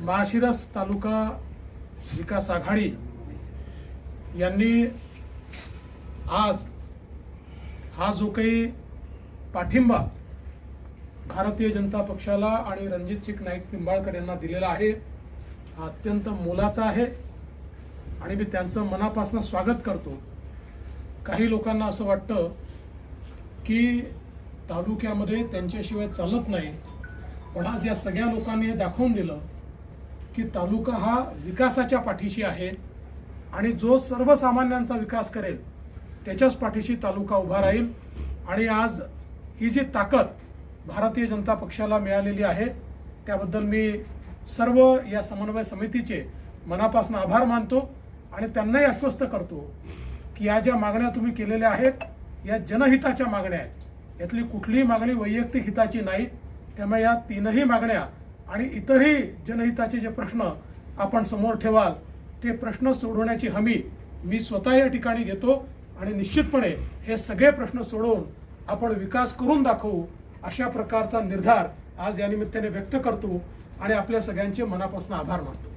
माळशिरस तालुका विकास आघाडी यांनी आज हा जो काही पाठिंबा भारतीय जनता पक्षाला आणि रणजित सिंग नाईक निंबाळकर यांना दिलेला आहे हा अत्यंत मोलाचा आहे आणि मी त्यांचं मनापासून स्वागत करतो. काही लोकांना असं वाटतं की तालुक्यामध्ये त्यांच्याशिवाय चालत नाही पण आज या सगळ्या लोकांनी हे दाखवून दिलं की तालुका हा विकासाच्या पाठीशी आहे आणि जो सर्वसामान्यांचा विकास करेल त्याच्याच पाठीशी तालुका उभा राहील. आणि आज ही जी ताकद भारतीय जनता पक्षाला मिळालेली आहे त्याबद्दल मी सर्व या समन्वय समितीचे मनापासून आभार मानतो आणि त्यांनाही आश्वस्त करतो की या ज्या मागण्या तुम्ही केलेल्या आहेत या जनहिताच्या मागण्या आहेत. यातली कुठलीही मागणी वैयक्तिक हिताची नाही त्यामुळे या तीनही मागण्या आणि इतरही जनहिताचे जे प्रश्न आपण समोर ठेवाल ते प्रश्न सोडवण्याची हमी मी स्वतः या ठिकाणी घेतो आणि निश्चितपणे हे सगळे प्रश्न सोडवून आपण विकास करून दाखवू अशा प्रकारचा निर्धार आज या निमित्ताने व्यक्त करतो आणि आपल्या सगळ्यांचे मनापासून आभार मानतो.